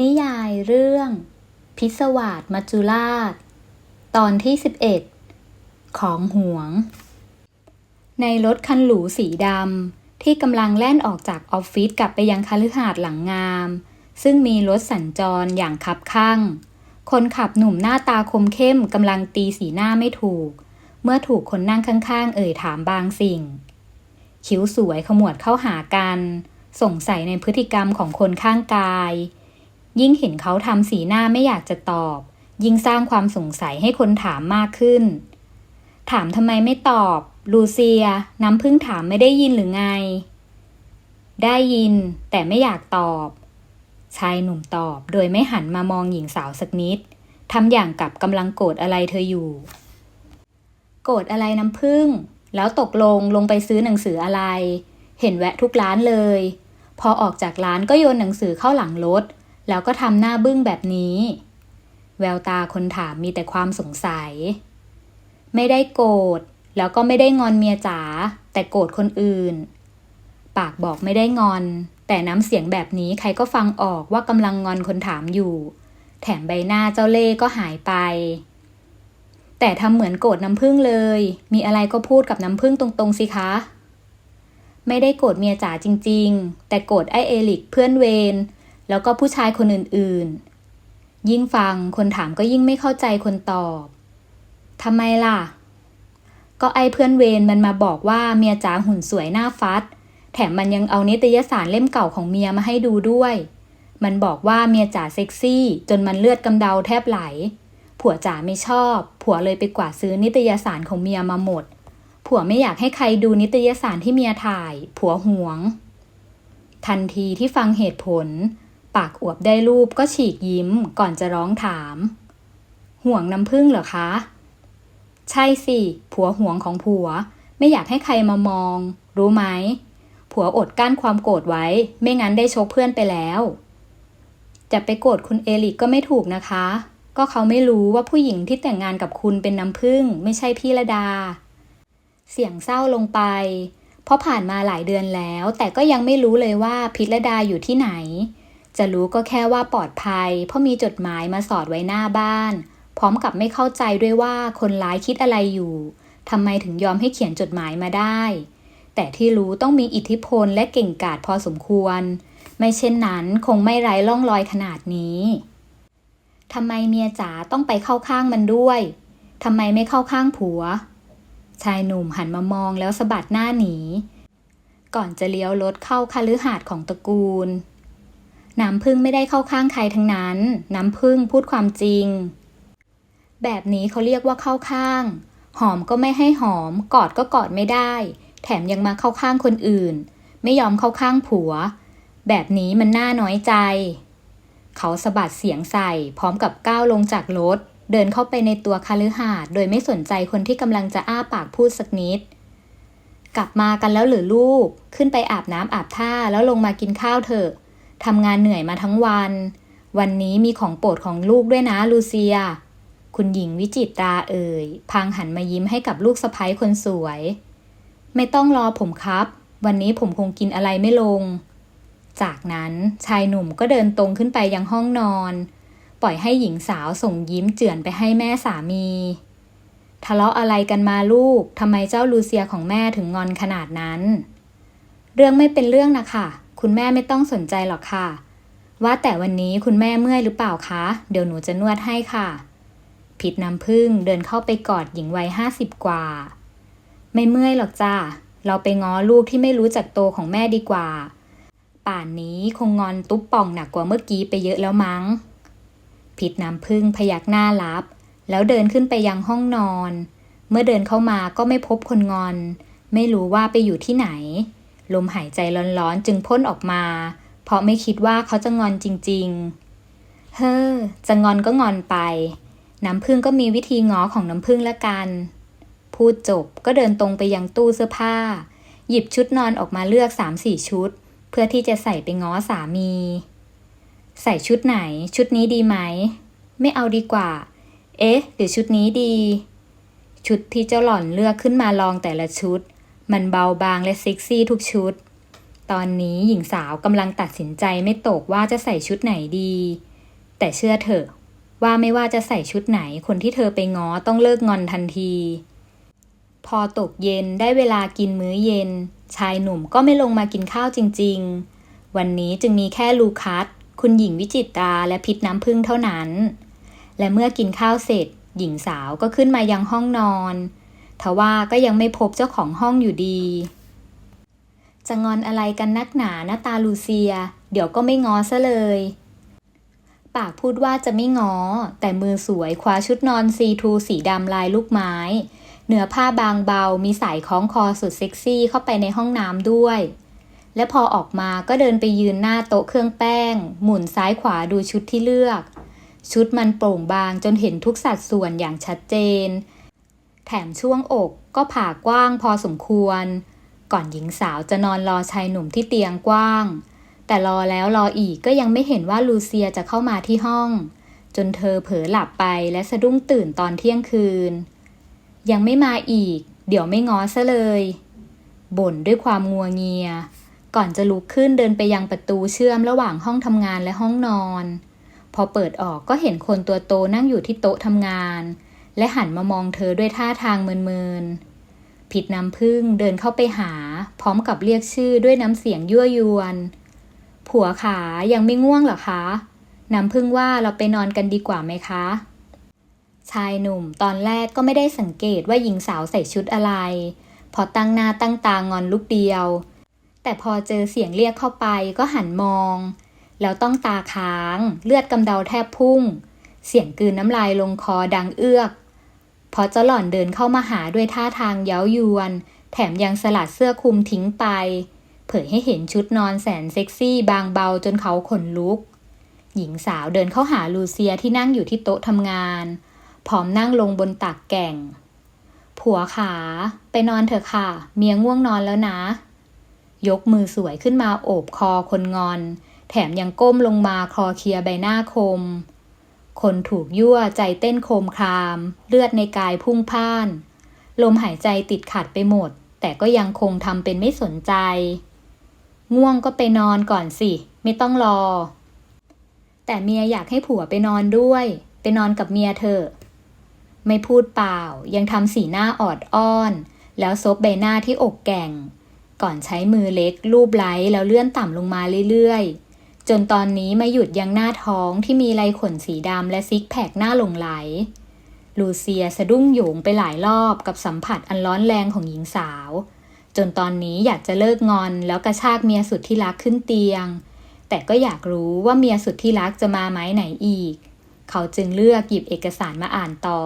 นิยายเรื่อง พิศวาสมัจจุราช ตอนที่ 11 ของหวง ในรถคันหรูสีดำที่กำลังแล่นออกจากออฟฟิศกลับไปยังคฤหาสน์หลังงาม ซึ่งมีรถสัญจรอย่างคับข้างคนขับหนุ่มหน้าตาคมเข้มกำลังตีสีหน้าไม่ถูก เมื่อถูกคนนั่งข้างๆ เอ่ยถามบางสิ่ง คิ้วสวยขมวดเข้าหากัน สงสัยในพฤติกรรมของคนข้างกาย ยิ่งเห็นเขาทำสีหน้าไม่อยากจะตอบ ยิ่งสร้างความสงสัยให้คนถามมากขึ้น ถามทำไมไม่ตอบ ลูเซีย น้ำพึ่งถามไม่ได้ยินหรือไง ได้ยิน แต่ไม่อยากตอบ ชายหนุ่มตอบโดยไม่หันมามองหญิงสาวสักนิดทำอย่างกับกำลังโกรธอะไรเธออยู่ โกรธอะไรน้ำพึ่ง แล้วตกลงลงไปซื้อหนังสืออะไร เห็นแวะทุกร้านเลย พอออกจากร้านก็โยนหนังสือเข้าหลังรถ แล้วก็ทำหน้าบึ้งแบบนี้ แววตาคนถามมีแต่ความสงสัย ไม่ได้โกรธแล้วก็ไม่ได้งอนเมียจ๋าแต่โกรธคนอื่น ปากบอกไม่ได้งอน แต่น้ำเสียงแบบนี้ใครก็ฟังออกว่ากำลังงอนคนถามอยู่ แถมใบหน้าเจ้าเล่ห์ก็หายไป แต่ทำเหมือนโกรธน้ำพึ่งเลย มีอะไรก็พูดกับน้ำพึ่งตรงๆสิคะ ไม่ได้โกรธเมียจ๋าจริง ๆ แต่โกรธไอเอลิกเพื่อนเวร แล้วก็ผู้ชายคนอื่นๆ ยิ่งฟังคนถามก็ยิ่งไม่เข้าใจคนตอบทำไมล่ะ ก็ไอเพื่อนเวรมันมาบอกว่าเมียจ๋าหุ่นสวยหน้าฟัด แถมมันยังเอานิตยสารเล่มเก่าของเมียมาให้ดูด้วย มันบอกว่าเมียจ๋าเซ็กซี่ จนมันเลือดกำเดาแทบไหล ผัวจ๋าไม่ชอบ ผัวเลยไปกวาดซื้อนิตยสารของเมียมาหมด ผัวไม่อยากให้ใครดูนิตยสารที่เมียถ่าย ผัวหวง ทันทีที่ฟังเหตุผล ปากอวบได้รูปก็ฉีกยิ้มก่อนจะร้องถาม ห่วงน้ำพึ่งเหรอคะ ใช่สิ ผัวห่วงของผัว ไม่อยากให้ใครมามอง รู้ไหม ผัวอดกั้นความโกรธไว้ ไม่งั้นได้ชกเพื่อนไปแล้ว จะไปโกรธคุณเอลิกก็ไม่ถูกนะคะ ก็เขาไม่รู้ว่าผู้หญิงที่แต่งงานกับคุณเป็นน้ำพึ่ง ไม่ใช่พี่ระดา เสียงเศร้าลงไป เพราะผ่านมาหลายเดือนแล้ว แต่ก็ยังไม่รู้เลยว่าพิรดาอยู่ที่ไหน จะรู้ก็แค่ว่าปลอดภัย เพราะมีจดหมายมาสอดไว้หน้าบ้าน พร้อมกับไม่เข้าใจด้วยว่าคนร้ายคิดอะไรอยู่ทำไมถึงยอมให้เขียนจดหมายมาได้ แต่ที่รู้ต้องมีอิทธิพลและเก่งกาจพอสมควร ไม่เช่นนั้นคงไม่ไร้ร่องรอยขนาดนี้ทำไมเมียจ๋าต้องไปเข้าข้างมันด้วยทำไมไม่เข้าข้างผัว ชายหนุ่มหันมามองแล้วสะบัดหน้าหนี ก่อนจะเลี้ยวรถเข้าคฤหาสน์ของตระกูล น้ำพึ่งไม่ได้เข้าข้างใครทั้งนั้น น้ำพึ่งพูดความจริง แบบนี้เขาเรียกว่าเข้าข้าง หอมก็ไม่ให้หอม กอดก็กอดไม่ได้ แถมยังมาเข้าข้างคนอื่น ไม่ยอมเข้าข้างผัว แบบนี้มันน่าน้อยใจ เขาสะบัดเสียงใส่พร้อมกับก้าวลงจากรถ เดินเข้าไปในตัวคฤหาสน์โดยไม่สนใจคนที่กำลังจะอ้าปากพูดสักนิดกลับมากันแล้วหรือลูก ขึ้นไปอาบน้ำอาบท่าแล้วลงมากินข้าวเถอะ ทำงานเหนื่อยมาทั้งวัน วันนี้มีของโปรดของลูกด้วยนะลูเซีย คุณหญิงวิจิตราเอ่ย พางหันมายิ้มให้กับลูกสะพ้ยคนสวย ไม่ต้องรอผมครับ วันนี้ผมคงกินอะไรไม่ลง จากนั้นชายหนุ่มก็เดินตรงขึ้นไปยังห้องนอน ปล่อยให้หญิงสาวส่งยิ้มเจือนไปให้แม่สามี ทะเลาะอะไรกันมาลูกทำไมเจ้าลูเซียของแม่ถึงงอนขนาดนั้น เรื่องไม่เป็นเรื่องนะคะ คุณแม่ไม่ต้องสนใจหรอกค่ะ ว่าแต่วันนี้คุณแม่เมื่อยหรือเปล่าคะ เดี๋ยวหนูจะนวดให้ค่ะ ผิดน้ำพึ่งเดินเข้าไปกอดหญิงวัยห้าสิบกว่า ไม่เมื่อยหรอกจ้าเราไปง้อลูกที่ไม่รู้จักโตของแม่ดีกว่า ป่านนี้คงงอนตุ๊บป่องหนักกว่าเมื่อกี้ไปเยอะแล้วมั้ง ผิดน้ำพึ่งพยักหน้ารับ แล้วเดินขึ้นไปยังห้องนอน เมื่อเดินเข้ามาก็ไม่พบคนงอน ไม่รู้ว่าไปอยู่ที่ไหน ลมหายใจร้อนๆจึงพ่นออกมา เพราะไม่คิดว่าเขาจะงอนจริง ๆ เฮ้อ จะงอนก็งอนไป น้ำพึ่งก็มีวิธีง้อของน้ำพึ่งละกัน พูดจบก็เดินตรงไปยังตู้เสื้อผ้า หยิบชุดนอนออกมาเลือกสามสี่ชุด เพื่อที่จะใส่ไปง้อสามี ใส่ชุดไหน ชุดนี้ดีไหม ไม่เอาดีกว่า เอ๊ะหรือชุดนี้ดี ชุดที่เจ้าหล่อนเลือกขึ้นมาลองแต่ละชุด มันเบาบางและเซ็กซี่ทุกชุด ตอนนี้หญิงสาวกำลังตัดสินใจไม่ตกว่าจะใส่ชุดไหนดี แต่เชื่อเถอะว่าไม่ว่าจะใส่ชุดไหนคนที่เธอไปง้อต้องเลิกงอนทันที พอตกเย็นได้เวลากินมื้อเย็น ชายหนุ่มก็ไม่ลงมากินข้าวจริง ๆ วันนี้จึงมีแค่ลูคัส คุณหญิงวิจิตราและพิษน้ำพึ่งเท่านั้น และเมื่อกินข้าวเสร็จ หญิงสาวก็ขึ้นมายังห้องนอน ทว่าก็ยังไม่พบเจ้าของห้องอยู่ดี จะงอนอะไรกันนักหนาหน้าตาลูเซีย เดี๋ยวก็ไม่งอซะเลย ปากพูดว่าจะไม่งอ แต่มือสวยคว้าชุดนอนซีทูสีดำลายลูกไม้เนื้อผ้าบางเบามีสายคล้องคอสุดเซ็กซี่เข้าไปในห้องน้ำด้วย และพอออกมาก็เดินไปยืนหน้าโต๊ะเครื่องแป้ง หมุนซ้ายขวาดูชุดที่เลือก ชุดมันโปร่งบางจนเห็นทุกสัดส่วนอย่างชัดเจน แถมช่วงอกก็ผ่ากว้างพอสมควร ก่อนหญิงสาวจะนอนรอชายหนุ่มที่เตียงกว้าง แต่รอแล้วรออีกก็ยังไม่เห็นว่าลูเซียจะเข้ามาที่ห้อง จนเธอเผลอหลับไปและสะดุ้งตื่นตอนเที่ยงคืน ยังไม่มาอีก เดี๋ยวไม่ง้อซะเลยบ่นด้วยความงัวเงีย ก่อนจะลุกขึ้นเดินไปยังประตูเชื่อมระหว่างห้องทำงานและห้องนอน พอเปิดออกก็เห็นคนตัวโตนั่งอยู่ที่โต๊ะทำงาน และหันมามองเธอด้วยท่าทางเมินๆผิดน้ำพึ่งเดินเข้าไปหา พร้อมกับเรียกชื่อด้วยน้ำเสียงยั่วยวน ผัวขายังไม่ง่วงหรอคะ น้ำพึ่งว่าเราไปนอนกันดีกว่าไหมคะ ชายหนุ่มตอนแรกก็ไม่ได้สังเกตว่าหญิงสาวใส่ชุดอะไร พอตั้งหน้าตั้งตางอนลูกเดียว แต่พอเจอเสียงเรียกเข้าไปก็หันมอง แล้วต้องตาค้าง เลือดกำเดาแทบพุ่งเสียงกืนน้ำลายลงคอดังเอื้อก พอเจ้าหล่อนเดินเข้ามาหาด้วยท่าทางเย้ายวน แถมยังสลัดเสื้อคลุมทิ้งไป เผยให้เห็นชุดนอนแสนเซ็กซี่บางเบาจนเขาขนลุก หญิงสาวเดินเข้าหาลูเซียที่นั่งอยู่ที่โต๊ะทำงาน พร้อมนั่งลงบนตักแก่ง ผัวขา ไปนอนเถอะค่ะ เมียง่วงนอนแล้วนะ ยกมือสวยขึ้นมาโอบคอคนงอน แถมยังก้มลงมาคลอเคลียใบหน้าคม คนถูกยั่วใจเต้นโคมคราม เลือดในกายพุ่งพ่าน ลมหายใจติดขัดไปหมด แต่ก็ยังคงทำเป็นไม่สนใจ ง่วงก็ไปนอนก่อนสิ ไม่ต้องรอ แต่เมียอยากให้ผัวไปนอนด้วย ไปนอนกับเมียเถอไม่พูดเปล่า ยังทำสีหน้าออดอ้อน แล้วซบใบหน้าที่อกแก่ง ก่อนใช้มือเล็กลูบไล้แล้วเลื่อนต่ำลงมาเรื่อยๆ จนตอนนี้มาหยุดยังหน้าท้องที่มีลายขนสีดำและซิกแพคหน้าหลงไหล ลูเซียสะดุ้งโหยงไปหลายรอบกับสัมผัสอันร้อนแรงของหญิงสาว จนตอนนี้อยากจะเลิกงอนแล้วกระชากเมียสุดที่รักขึ้นเตียง แต่ก็อยากรู้ว่าเมียสุดที่รักจะมาไหมไหนอีก เขาจึงเลือกหยิบเอกสารมาอ่านต่อ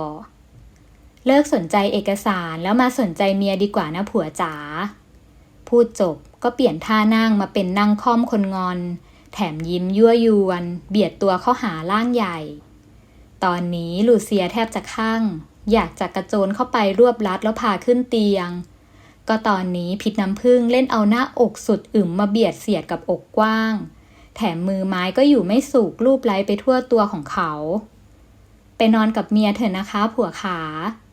เลิกสนใจเอกสารแล้วมาสนใจเมียดีกว่านะผัวจ๋าพูดจบก็เปลี่ยนท่านั่งมาเป็นนั่งค่อมคนงอน แถมยิ้มยั่วยวน เบียดตัวเข้าหาร่างใหญ่ ตอนนี้ลูเซียแทบจะข้างอยากจะกระโจนเข้าไปรวบรัดแล้วพาขึ้นเตียง ก็ตอนนี้พิษน้ำพึ่งเล่นเอาหน้าอกสุดอึมมาเบียดเสียดกับอกกว้าง แถมมือไม้ก็อยู่ไม่สุกรูปไล้ไปทั่วตัวของเขา ไปนอนกับเมียเถอะนะคะ ผัวขา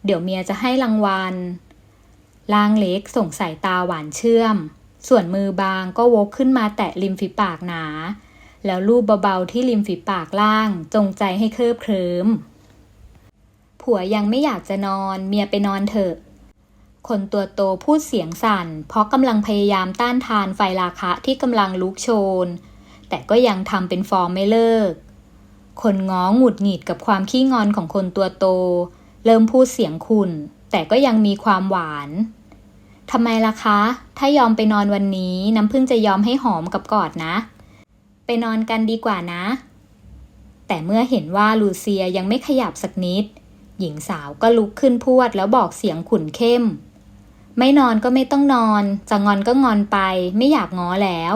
เดี๋ยวเมียจะให้รางวัลล่างเล็กส่งสายตาหวานเชื่อม ส่วนมือบางก็วกขึ้นมาแตะริมฝีปากหนา แล้วลูบเบาๆที่ริมฝีปากล่าง จงใจให้เคลิบเคลิ้มผัวยังไม่อยากจะนอน เมียไปนอนเถอะ คนตัวโตพูดเสียงสั่น เพราะกำลังพยายามต้านทานไฟราคะที่กำลังลุกโชน แต่ก็ยังทำเป็นฟอร์มไม่เลิก คนง้อหงุดหงิดกับความขี้งอนของคนตัวโต เริ่มพูดเสียงขุ่นแต่ก็ยังมีความหวาน ทำไมล่ะคะ ถ้ายอมไปนอนวันนี้น้ำพึ่งจะยอมให้หอมกับกอดนะ ไปนอนกันดีกว่านะ แต่เมื่อเห็นว่าลูเซียยังไม่ขยับสักนิด หญิงสาวก็ลุกขึ้นพวดแล้วบอกเสียงขุ่นเข้ม ไม่นอนก็ไม่ต้องนอน จะงอนก็งอนไป ไม่อยากง้อแล้ว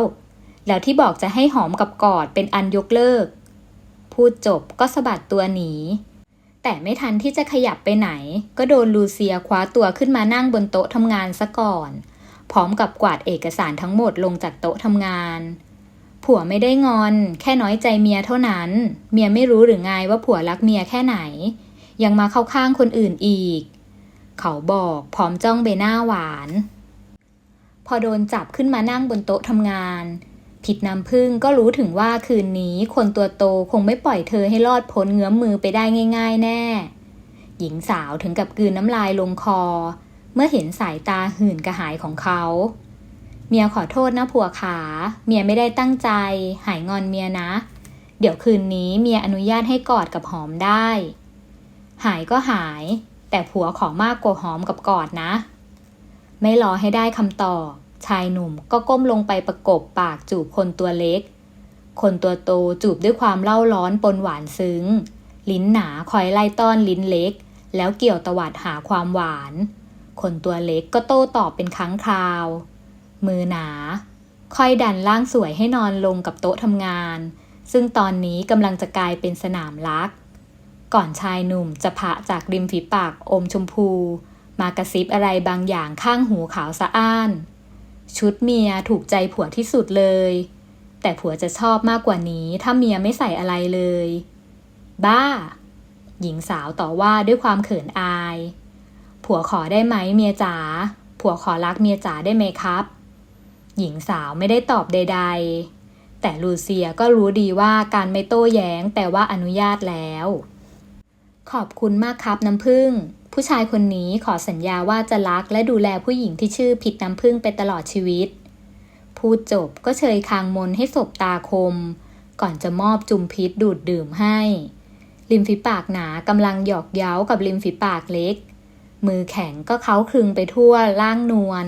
แล้วที่บอกจะให้หอมกับกอดเป็นอันยกเลิก พูดจบก็สะบัดตัวหนี แต่ไม่ทันที่จะขยับไปไหน ก็โดนลูเซียคว้าตัวขึ้นมานั่งบนโต๊ะทำงานซะก่อน พร้อมกับกวาดเอกสารทั้งหมดลงจากโต๊ะทำงาน ผัวไม่ได้งอน แค่น้อยใจเมียเท่านั้น เมียไม่รู้หรือไงว่าผัวรักเมียแค่ไหน ยังมาเข้าข้างคนอื่นอีก เขาบอกพร้อมจ้องใบหน้าหวาน พอโดนจับขึ้นมานั่งบนโต๊ะทำงาน ผิดน้ำพึ่งก็รู้ถึงว่าคืนนี้คนตัวโตคงไม่ปล่อยเธอให้รอดพ้นเงื้อมมือไปได้ง่าย ๆ แน่ หญิงสาวถึงกับกืนน้ำลายลงคอ เมื่อเห็นสายตาหื่นกระหายของเขา เมียขอโทษนะผัวขา เมียไม่ได้ตั้งใจ หายงอนเมียนะ เดี๋ยวคืนนี้เมียอนุญาตให้กอดกับหอมได้ หายก็หาย แต่ผัวขอมากกว่าหอมกับกอดนะ ไม่รอให้ได้คำตอบ ชายหนุ่มก็ก้มลงไปประกบปากจูบคนตัวเล็ก คนตัวโตจูบด้วยความเล่าร้อนปนหวานซึ้ง ลิ้นหนาคอยไล่ต้อนลิ้นเล็ก แล้วเกี่ยวตวัดหาความหวาน คนตัวเล็กก็โต้ตอบเป็นครั้งคราว มือหนาคอยดันร่างสวยให้นอนลงกับโต๊ะทำงาน ซึ่งตอนนี้กำลังจะกลายเป็นสนามรัก ก่อนชายหนุ่มจะพะจากริมฝีปากอมชมพู มากระซิบอะไรบางอย่างข้างหูขาวสะอ้าน ชุดเมียถูกใจผัวที่สุดเลย แต่ผัวจะชอบมากกว่านี้ถ้าเมียไม่ใส่อะไรเลย บ้า หญิงสาวต่อว่าด้วยความเขินอาย ผัวขอได้ไหมเมียจ๋า ผัวขอรักเมียจ๋าได้ไหมครับ หญิงสาวไม่ได้ตอบใด ๆ แต่ลูเซียก็รู้ดีว่าการไม่โต้แย้งแปลว่าอนุญาตแล้ว ขอบคุณมากครับน้ำพึ่ง ผู้ชายคนนี้ขอสัญญาว่าจะรักและดูแลผู้หญิงที่ชื่อผิดน้ำพึ่งไปตลอดชีวิต พูดจบก็เชยคางมนให้ศบตาคม ก่อนจะมอบจุมพิษดูดดื่มให้ ริมฝีปากหนากำลังหยอกเย้ากับริมฝีปากเล็ก มือแข็งก็เค้าคลึงไปทั่วล่างนวล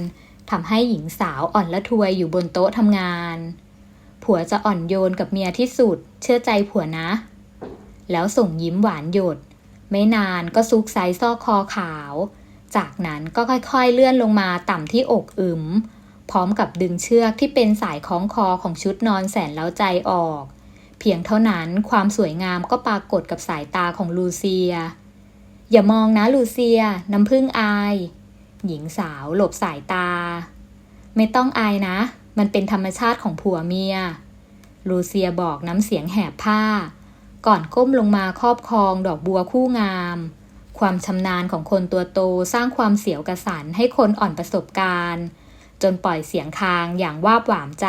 ทำให้หญิงสาวอ่อนละทวยอยู่บนโต๊ะทำงาน ผัวจะอ่อนโยนกับเมียที่สุด เชื่อใจผัวนะ แล้วส่งยิ้มหวานหยด ไม่นานก็ซุกไซซอกคอขาว จากนั้นก็ค่อยๆเลื่อนลงมาต่ำที่อกอึมพร้อมกับดึงเชือกที่เป็นสายคล้องคอของชุดนอนแสนเล้าใจออก เพียงเท่านั้นความสวยงามก็ปรากฏกับสายตาของลูเซีย อย่ามองนะลูเซีย น้ำพึ่งอาย หญิงสาวหลบสายตา ไม่ต้องอายนะ มันเป็นธรรมชาติของผัวเมีย ลูเซียบอกน้ำเสียงแหบผ้า ก่อนก้มลงมาครอบครองดอกบัวคู่งาม ความชำนาญของคนตัวโตสร้างความเสียวกระสันให้คนอ่อนประสบการณ์ จนปล่อยเสียงคางอย่างวาบหวามใจ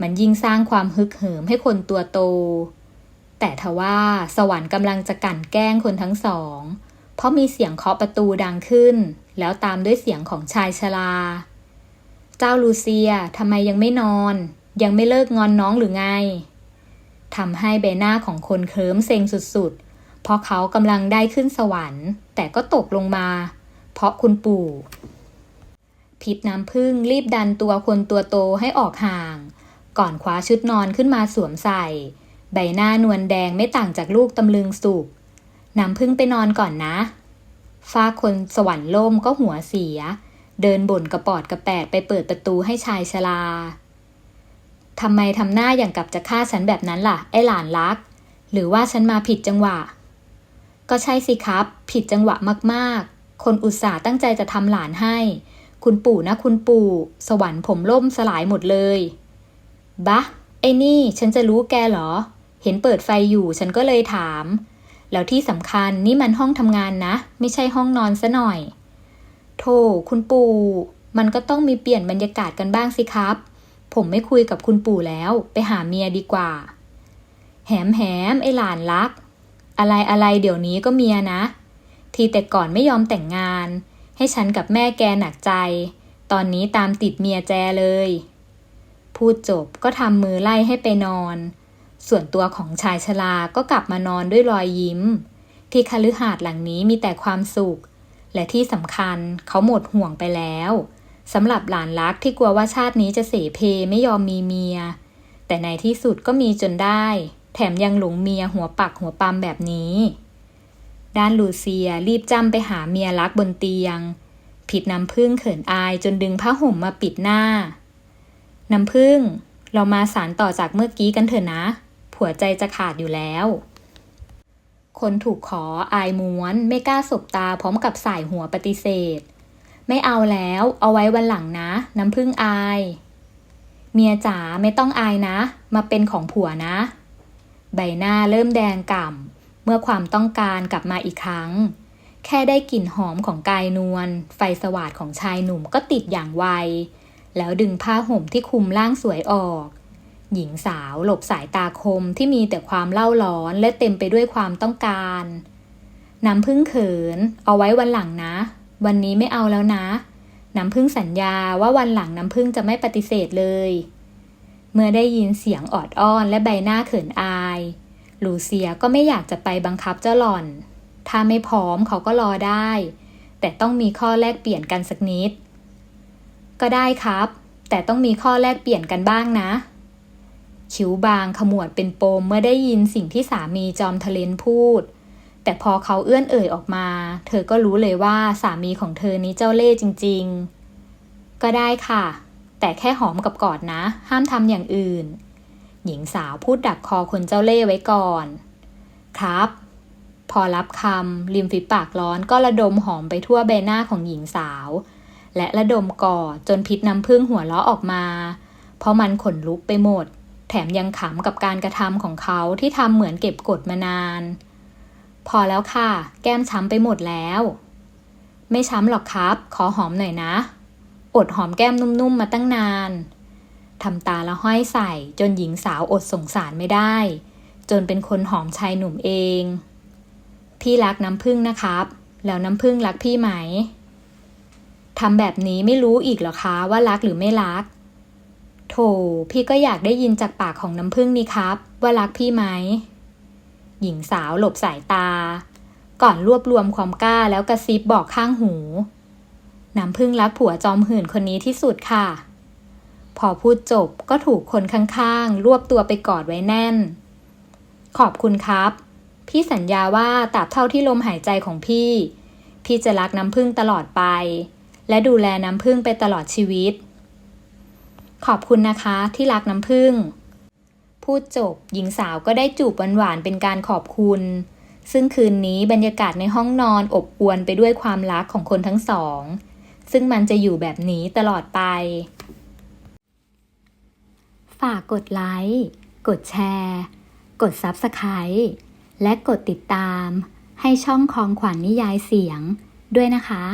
มันยิ่งสร้างความฮึกเหิมให้คนตัวโต แต่ทว่าสวรรค์กำลังจะกั่นแกล้งคนทั้งสอง เพราะมีเสียงเคาะประตูดังขึ้น แล้วตามด้วยเสียงของชายชราเจ้าลูเซียทำไมยังไม่นอน ยังไม่เลิกงอนน้องหรือไง ทำให้ใบหน้าของคนเคิมเซ็งสุดๆ เพราะเขากำลังได้ขึ้นสวรรค์ แต่ก็ตกลงมา เพราะคุณปู่ พิษน้ำพึ่งรีบดันตัวคนตัวโตให้ออกห่าง ก่อนคว้าชุดนอนขึ้นมาสวมใส่ ใบหน้านวลแดงไม่ต่างจากลูกตำลึงสุกน้ำพึ่งไปนอนก่อนนะฟ้าคนสวรรค์ล่มก็หัวเสีย เดินบ่นกระปอดกระแปดไปเปิดประตูให้ชายชรา ทำไมทำหน้าอย่างกับจะฆ่าฉันแบบนั้นล่ะ ไอ้หลานรัก หรือว่าฉันมาผิดจังหวะ ก็ใช่สิครับ ผิดจังหวะมากๆ คนอุตส่าห์ตั้งใจจะทำหลานให้ คุณปู่นะคุณปู่ สวรรค์ผมล่มสลายหมดเลย บะ ไอ้นี่ฉันจะรู้แกเหรอ เห็นเปิดไฟอยู่ฉันก็เลยถาม แล้วที่สำคัญนี่มันห้องทำงานนะ ไม่ใช่ห้องนอนซะหน่อย โธ่คุณปู่ มันก็ต้องมีเปลี่ยนบรรยากาศกันบ้างสิครับ ผมไม่คุยกับคุณปู่แล้ว ไปหาเมียดีกว่า แหมแหมไอหลานรัก อะไรอะไรเดี๋ยวนี้ก็เมียนะ ทีแต่ก่อนไม่ยอมแต่งงาน ให้ฉันกับแม่แกหนักใจ ตอนนี้ตามติดเมียแจเลย พูดจบก็ทำมือไล่ให้ไปนอน ส่วนตัวของชายชราก็กลับมานอนด้วยรอยยิ้ม ที่คฤหาสน์หลังนี้มีแต่ความสุข และที่สำคัญเขาหมดห่วงไปแล้ว สำหรับหลานรักที่กลัวว่าชาตินี้จะเสเพไม่ยอมมีเมีย แต่ในที่สุดก็มีจนได้ แถมยังหลงเมียหัวปักหัวปั๊มแบบนี้ ด้านลูเซียรีบจำไปหาเมียรักบนเตียง ผิดน้ำพึ่งเขินอายจนดึงผ้าห่มมาปิดหน้า น้ำพึ่ง เรามาสารต่อจากเมื่อกี้กันเถอะนะ ผัวใจจะขาดอยู่แล้ว คนถูกขออายม้วนไม่กล้าสบตาพร้อมกับสายหัวปฏิเสธ ไม่เอาแล้ว เอาไว้วันหลังนะ น้ำพึ่งอาย เมียจ๋าไม่ต้องอายนะ มาเป็นของผัวนะ ใบหน้าเริ่มแดงก่ำ เมื่อความต้องการกลับมาอีกครั้ง แค่ได้กลิ่นหอมของกายนวล ไฟสว่างของชายหนุ่มก็ติดอย่างไว แล้วดึงผ้าห่มที่คลุมร่างสวยออก หญิงสาวหลบสายตาคมที่มีแต่ความเล่าร้อนและเต็มไปด้วยความต้องการน้ำพึ่งเขิน เอาไว้วันหลังนะ วันนี้ไม่เอาแล้วนะ น้ำพึ่งสัญญาว่าวันหลังน้ำพึ่งจะไม่ปฏิเสธเลย เมื่อได้ยินเสียงออดอ้อนและใบหน้าเขินอาย ลูเซียก็ไม่อยากจะไปบังคับเจ้าหล่อน ถ้าไม่พร้อมเขาก็รอได้ แต่ต้องมีข้อแลกเปลี่ยนกันสักนิด ก็ได้ครับ แต่ต้องมีข้อแลกเปลี่ยนกันบ้างนะ คิ้วบางขมวดเป็นปมเมื่อได้ยินสิ่งที่สามีจอมทะเลนพูด แต่พอเขาเอื้อนเอ่ยออกมา เธอก็รู้เลยว่าสามีของเธอนี้เจ้าเล่ห์จริง ๆ ก็ได้ค่ะ แต่แค่หอมกับกอดนะ ห้ามทำอย่างอื่น หญิงสาวพูดดักคอคนเจ้าเล่ห์ไว้ก่อน ครับ พอรับคำริมฝีปากร้อนก็ระดมหอมไปทั่วใบหน้าของหญิงสาว และระดมกอดจนพิษน้ำพึ่งหัวเราะออกมา เพราะมันขนลุกไปหมด แถมยังขำกับการกระทำของเขาที่ทำเหมือนเก็บกดมานาน พอแล้วค่ะ แก้มช้ำไปหมดแล้ว ไม่ช้ำหรอกครับ ขอหอมหน่อยนะ อดหอมแก้มนุ่มๆมาตั้งนานทำตาละห้อยใส่จนหญิงสาวอดสงสารไม่ได้ จนเป็นคนหอมชายหนุ่มเอง พี่รักน้ำพึ่งนะครับ แล้วน้ำพึ่งรักพี่ไหมทำแบบนี้ไม่รู้อีกหรอคะว่ารักหรือไม่รัก โถพี่ก็อยากได้ยินจากปากของน้ำพึ่งนี่ครับ ว่ารักพี่ไหม หญิงสาวหลบสายตา ก่อนรวบรวมความกล้าแล้วกระซิบบอกข้างหูน้ำพึ่งรักผัวจอมหื่นคนนี้ที่สุดค่ะ พอพูดจบก็ถูกคนข้างๆ รวบตัวไปกอดไว้แน่น ขอบคุณครับ พี่สัญญาว่าตราบเท่าที่ลมหายใจของพี่ พี่จะรักน้ำพึ่งตลอดไป และดูแลน้ำพึ่งไปตลอดชีวิต ขอบคุณนะคะที่รักน้ำพึ่ง พูดจบ หญิงสาวก็ได้จูบหวานๆเป็นการขอบคุณ ซึ่งคืนนี้บรรยากาศในห้องนอนอบอวลไปด้วยความรักของคนทั้งสอง ซึ่งมันจะอยู่แบบนี้ตลอดไป ฝากกดไลค์ กดแชร์ กด Subscribe และกดติดตาม ให้ช่องของขวัญนนิยายเสียงด้วยนะคะ